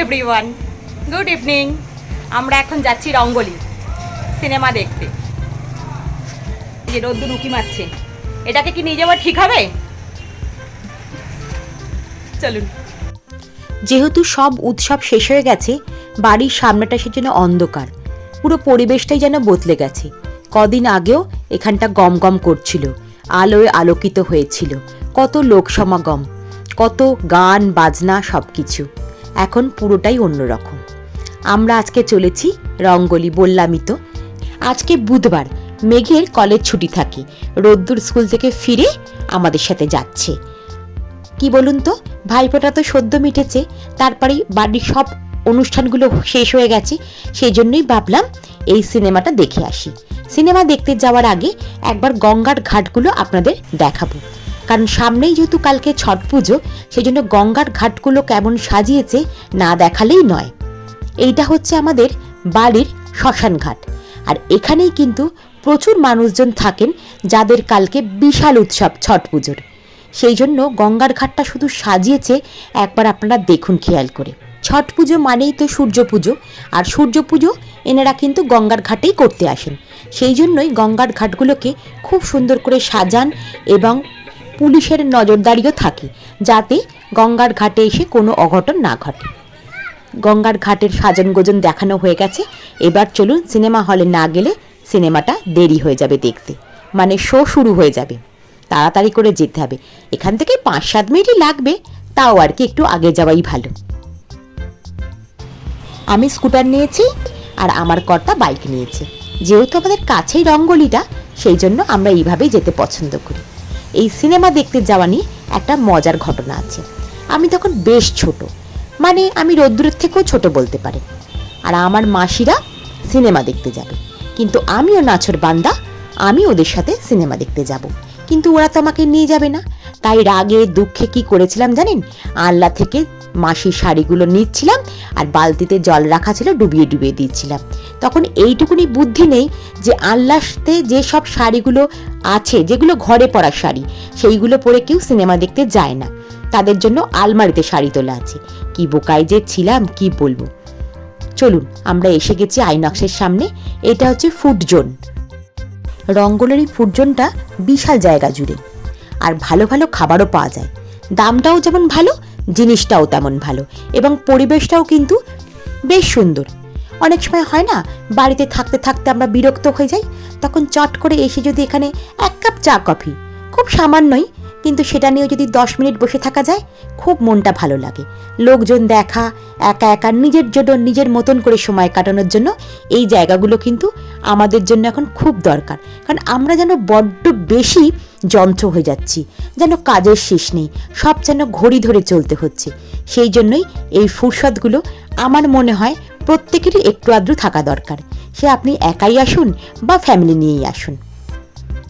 Everyone good evening আমরা এখন যাচ্ছি রঙ্গলি, সিনেমা দেখতে। যে রোদ্দুর উকি মারছে। এটাকে কি নিয়ে যাওয়া ঠিক হবে? চলুন। যেহেতু সব উৎসব শেষ হয়ে গেছে, বাড়ির সামনেটা সেজন্য অন্ধকার। পুরো পরিবেশটাই যেন বদলে গেছে। কদিন আগেও এখানটা গম গম করছিল, আলোয় আলোকিত হয়েছিল। কত লোক সমাগম, কত গান, বাজনা সব কিছু এখন পুরোটাই অন্যরকম। আমরা আজকে চলেছি রঙ্গলি বললামই তো। আজকে বুধবার মেঘের কলেজ ছুটি থাকে। রোদ্দুর স্কুল থেকে ফিরে আমাদের সাথে যাচ্ছে। কি বলুন তো, ভাইফোঁটা তো সদ্য মিটেছে তারপরে বাড়ির সব অনুষ্ঠানগুলো শেষ হয়ে গেছে, সেই জন্যই ভাবলাম এই সিনেমাটা দেখে আসি। সিনেমা দেখতে যাওয়ার আগে একবার গঙ্গার ঘাটগুলো আপনাদের দেখাবো। কারণ সামনেই যেহেতু কালকে ছট পুজো সেই জন্য গঙ্গার ঘাটগুলো কেমন সাজিয়েছে না দেখালেই নয়। এইটা হচ্ছে আমাদের বাড়ির শ্মশান ঘাট। আর এখানেই কিন্তু প্রচুর মানুষজন থাকেন যাদের কালকে বিশাল উৎসব ছট পুজোর। সেই জন্য গঙ্গার ঘাটটা শুধু সাজিয়েছে, একবার আপনারা দেখুন খেয়াল করে। ছট পুজো মানেই তো সূর্য পুজো, আর সূর্য পুজো এনারা কিন্তু গঙ্গার ঘাটেই করতে আসেন। সেই জন্যই গঙ্গার ঘাটগুলোকে খুব সুন্দর করে সাজান এবং পুলিশের নজরদারিও থাকে, যাতে গঙ্গার ঘাটে এসে কোনো অঘটন না ঘটে। গঙ্গার ঘাটের সাজন গোজন দেখানো হয়ে গেছে। এবার চলুন সিনেমা হলে না গেলে সিনেমাটা দেরি হয়ে যাবে দেখতে। মানে শো শুরু হয়ে যাবে। তাড়াতাড়ি করে যেতে হবে। এখান থেকে পাঁচ সাত মিনিটই লাগবে। তাও আর কি একটু আগে যাওয়াই ভালো। আমি স্কুটার নিয়েছি আর আমার কর্তা বাইক নিয়েছে। যেহেতু আমাদের কাছেই রঙ্গলিটা, সেই জন্য আমরা এইভাবেই যেতে পছন্দ করি। এই সিনেমা দেখতে যাওয়া নিয়ে একটা মজার ঘটনা আছে। আমি তখন বেশ ছোট। মানে আমি রোদ্দুরের থেকেও ছোট বলতে পারি। আর আমার মাসিরা সিনেমা দেখতে যাবে। কিন্তু আমিও নাছর বান্দা, আমি ওদের সাথে সিনেমা দেখতে যাব। কিন্তু ওরা তো আমাকে নিয়ে যাবে না। তাই রাগে দুঃখে কি করেছিলাম জানেন? আল্লাহ থেকে মাসির শাড়িগুলো নিচ্ছিলাম আর বালতিতে জল রাখা ছিল, ডুবিয়ে ডুবিয়ে দিচ্ছিলাম। তখন এইটুকুনি বুদ্ধি নেই যে আল্লাহতে যে সব শাড়িগুলো আছে, যেগুলো ঘরে পরা শাড়ি, সেইগুলো পরে কেউ সিনেমা দেখতে যায় না। তাদের জন্য আলমারিতে শাড়ি তোলা আছে। কি বোকায় যে ছিলাম, কি বলব? চলুন, আমরা এসে গেছি আইনক্সের সামনে। এটা হচ্ছে ফুড জোন। রঙ্গলের এই ফুড জোনটা বিশাল জায়গা জুড়ে। আর ভালো ভালো খাবারও পাওয়া যায়। দামটাও যেমন ভালো জিনিসটাও তেমন ভালো এবং পরিবেশটাও কিন্তু বেশ সুন্দর। অনেক সময় হয় না, বাড়িতে থাকতে থাকতে আমরা বিরক্ত হয়ে যাই, তখন চট করে এসে যদি এখানে এক কাপ চা, কফি, খুব সামান্যই, কিন্তু সেটা নিয়েও যদি দশ মিনিট বসে থাকা যায়, খুব মনটা ভালো লাগে। লোকজন দেখা, একা একা নিজের জন্য, নিজের মতন করে সময় কাটানোর জন্য এই জায়গাগুলো কিন্তু আমাদের জন্য এখন খুব দরকার। কারণ আমরা যেন বড্ড বেশি যন্ত্র হয়ে যাচ্ছি, যেন কাজের শেষ নেই, সব যেন ঘড়ি ধরে চলতে হচ্ছে। সেই জন্যই এই ফুরসতগুলো আমার মনে হয় প্রত্যেকেরই একটু আদ্রু থাকা দরকার। সে আপনি একাই আসুন বা ফ্যামিলি নিয়েই আসুন।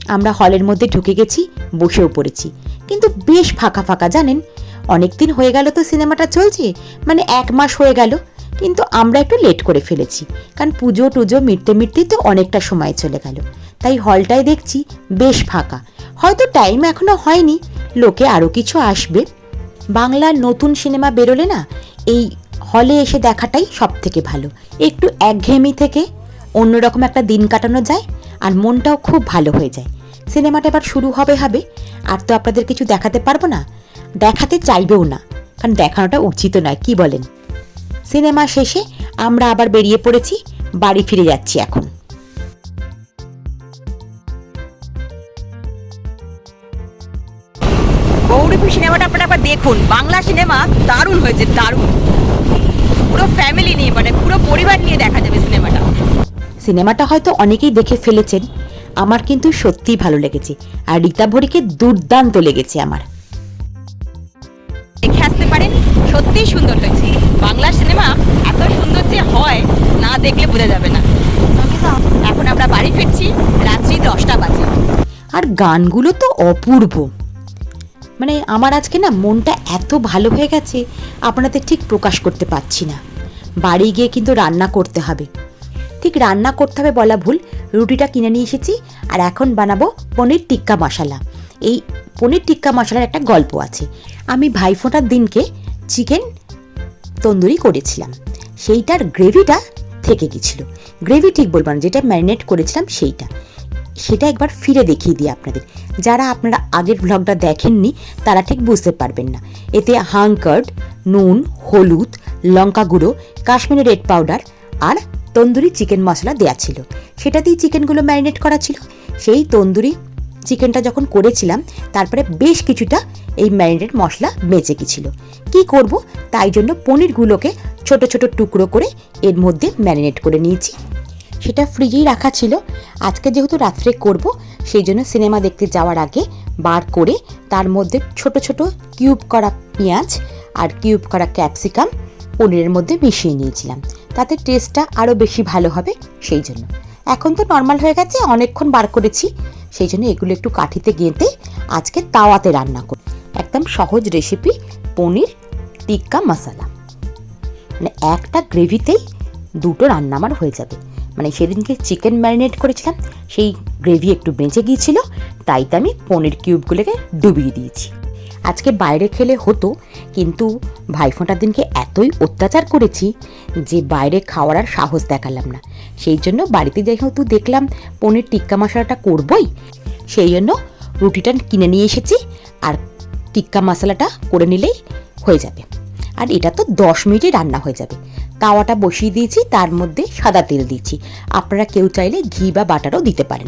আমরা হলের মধ্যে ঢুকে গেছি, বসেও পড়েছি। কিন্তু বেশ ফাঁকা ফাঁকা, জানেন? অনেক দিন হয়ে গেল তো সিনেমাটা চলছে মানে এক মাস হয়ে গেল। কিন্তু আমরা একটু লেট করে ফেলেছি। কারণ পুজো টুজো মিটতে মিটতেই তো অনেকটা সময় চলে গেল। তাই হলটায় দেখছি বেশ ফাঁকা। হয়তো টাইম এখনও হয়নি, লোকে আরও কিছু আসবে। বাংলার নতুন সিনেমা বেরোলে না, এই হলে এসে দেখাটাই সব থেকে ভালো। একটু একঘেয়েমি থেকে অন্যরকম একটা দিন কাটানো যায় আর মনটাও খুব ভালো হয়ে যায়। সিনেমাটা এবার শুরু হবে হবে। আর তো আপনাদের কিছু দেখাতে পারব না, দেখাতে চাইবেও না। কারণ দেখানোটা উচিত নয়, কি বলেন? সিনেমা শেষে আমরা আবার বেরিয়ে পড়েছি বাড়ি ফিরে যাচ্ছি এখন। গৌরীপুর সিনেমাটা আপনারা একবার দেখুন বাংলা সিনেমা দারুণ হয়েছে দারুণ। পুরো ফ্যামিলি নিয়ে মানে পুরো পরিবার নিয়ে দেখা যাবে সিনেমাটা। সিনেমাটা হয়তো অনেকেই দেখে ফেলেছেন আমার কিন্তু সত্যিই ভালো লেগেছে আর রীতা ভরিকে দুর্দান্ত লেগেছে আমার। দেখে আসতে পারেন। সত্যিই সুন্দর হয়েছে। বাংলা সিনেমা এত সুন্দর যে হয়, না দেখলে বোঝা যাবে না। এখন আমরা বাড়ি ফিরছি, রাত্রি দশটা বাজে। আর গানগুলো তো অপূর্ব। মানে আমার আজকে না মনটা এত ভালো হয়ে গেছে, আপনাদের ঠিক প্রকাশ করতে পারছি না। বাড়ি গিয়ে কিন্তু রান্না করতে হবে। ঠিক রান্না করতে হবে বলা ভুল, রুটিটা কিনে নিয়ে এসেছি, আর এখন বানাবো পনির টিক্কা মশলা। এই পনির টিক্কা মশলার একটা গল্প আছে। আমি ভাইফোঁটার দিনকে চিকেন তন্দুরি করেছিলাম। সেইটার গ্রেভিটা থেকে গেছিল। গ্রেভি ঠিক বলব না, যেটা ম্যারিনেট করেছিলাম সেইটা। সেটা একবার ফিরে দেখিয়ে দিই আপনাদের। যারা আপনারা আগের ভ্লগটা দেখেননি, তারা ঠিক বুঝতে পারবেন না। এতে হাংকার্ড, নুন, হলুদ, লঙ্কা গুঁড়ো, কাশ্মীরি রেড পাউডার আর তন্দুরি চিকেন মশলা দেওয়া ছিল। সেটা সেটাতেই চিকেনগুলো ম্যারিনেট করা ছিল। সেই তন্দুরি চিকেনটা যখন করেছিলাম, তারপরে বেশ কিছুটা এই ম্যারিনেট মশলা বেঁচে গেছিল। কি করব? তাই জন্য পনিরগুলোকে ছোট ছোট টুকরো করে এর মধ্যে ম্যারিনেট করে নিয়েছি। সেটা ফ্রিজেই রাখা ছিল। আজকে যেহেতু রাত্রে করব, সেই জন্য সিনেমা দেখতে যাওয়ার আগে বার করে তার মধ্যে ছোট ছোট কিউব করা পেঁয়াজ আর কিউব করা ক্যাপসিকাম পনিরের মধ্যে মিশিয়ে নিয়েছিলাম। তাতে টেস্টটা আরও বেশি ভালো হবে সেই জন্য। এখন তো নর্মাল হয়ে গেছে, অনেকক্ষণ বার করেছি। সেই জন্য এগুলো একটু কাঠিতে গেঁথে আজকে তাওয়াতে রান্না করি একদম সহজ রেসিপি পনির, টিক্কা মশালা। মানে একটা গ্রেভিতেই দুটো রান্না আমার হয়ে যাবে। মানে সেদিনকে চিকেন ম্যারিনেট করেছিলাম, সেই গ্রেভি একটু বেঁচে গিয়েছিল, তাই তো আমি পনির কিউবগুলোকে ডুবিয়ে দিয়েছি। আজকে বাইরে খেলে হতো, কিন্তু ভাইফোঁটার দিনকে এতই অত্যাচার করেছি যে বাইরে খাওয়ার আর সাহস দেখালাম না। সেই জন্য বাড়িতে যেহেতু দেখলাম পনির টিক্কা মশলাটা করবই। সেই জন্য রুটিটা কিনে নিয়ে এসেছি আর টিক্কা মশলাটা করে নিলেই হয়ে যাবে। আর এটা তো দশ মিনিটে রান্না হয়ে যাবে। তাওয়াটা বসিয়ে দিয়েছি, তার মধ্যে সাদা তেল দিয়েছি। আপনারা কেউ চাইলে ঘি বা বাটারও দিতে পারেন।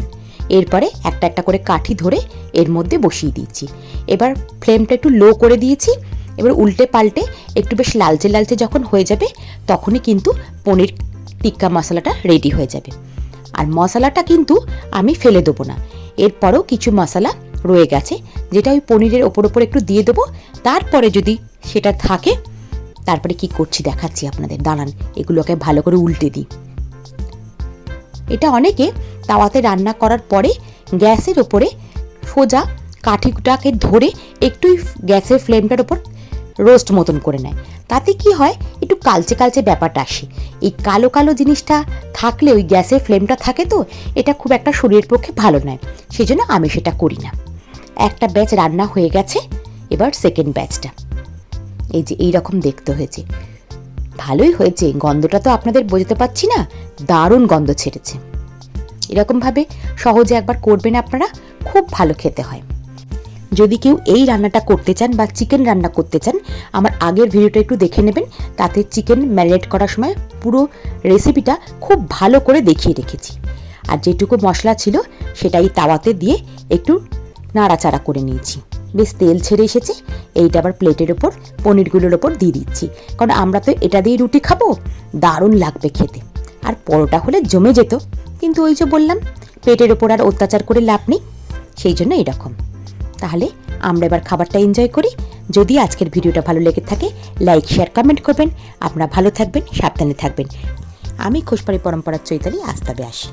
এরপরে একটা একটা করে কাঠি ধরে এর মধ্যে বসিয়ে দিয়েছি। এবার ফ্লেমটা একটু লো করে দিয়েছি। এবার উল্টে পাল্টে একটু বেশ লালচে লালচে যখন হয়ে যাবে, তখনই কিন্তু পনির টিক্কা মশলাটা রেডি হয়ে যাবে। আর মশলাটা কিন্তু আমি ফেলে দেবো না। এরপরও কিছু মশলা রয়ে গেছে, যেটা ওই পনিরের ওপর ওপর একটু দিয়ে দেবো। তারপরে যদি সেটা থাকে, তারপরে কি করছি দেখাচ্ছি আপনাদের। দাঁড়ান, এগুলোকে ভালো করে উল্টে দিই। এটা অনেকে তাওয়াতে রান্না করার পরে গ্যাসের ওপরে সোজা কাঠিটাকে ধরে একটুই গ্যাসের ফ্লেমটার ওপর রোস্ট মতন করে নেয়। তাতে কি হয়? একটু কালচে কালচে ব্যাপারটা আসে। এই কালো কালো জিনিসটা থাকলে ওই গ্যাসের ফ্লেমটা থাকে তো, এটা খুব একটা শরীরের পক্ষে ভালো নয়। সেই জন্য আমি সেটা করি না। একটা ব্যাচ রান্না হয়ে গেছে, এবার সেকেন্ড ব্যাচটা এই যে এই রকম দেখতে হয়েছে। ভালোই হয়েছে, গন্ধটা তো আপনাদের বোঝাতে পারছি না। দারুণ গন্ধ ছেড়েছে। এরকমভাবে সহজে একবার করবেন আপনারা, খুব ভালো খেতে হয়। যদি কেউ এই রান্নাটা করতে চান বা চিকেন রান্না করতে চান, আমার আগের ভিডিওটা একটু দেখে নেবেন, তাতে চিকেন ম্যারিনেট করার সময় পুরো রেসিপিটা খুব ভালো করে দেখিয়ে রেখেছি। আর যেটুকু মশলা ছিল, সেটাই তাওয়াতে দিয়ে একটু নাড়াচাড়া করে নিয়েছি। বেশ তেল ছেড়ে এসেছে, এইটা আবার প্লেটের ওপর, পনিরগুলোর ওপর দিয়ে দিচ্ছি। কারণ আমরা তো এটা দিয়ে রুটি খাব, দারুণ লাগবে খেতে। আর পরোটা হলে জমে যেত। কিন্তু ওই যে বললাম, পেটের ওপর আর অত্যাচার করে লাভ নেই, সেই জন্য এরকম। তাহলে আমরা এবার খাবারটা এনজয় করি। যদি আজকের ভিডিওটা ভালো লেগে থাকে লাইক শেয়ার কমেন্ট করবেন। আপনারা ভালো থাকবেন, সাবধানে থাকবেন। আমি খোসপাড়ি পরম্পরার চৈতালি, আস্তাবে আসি।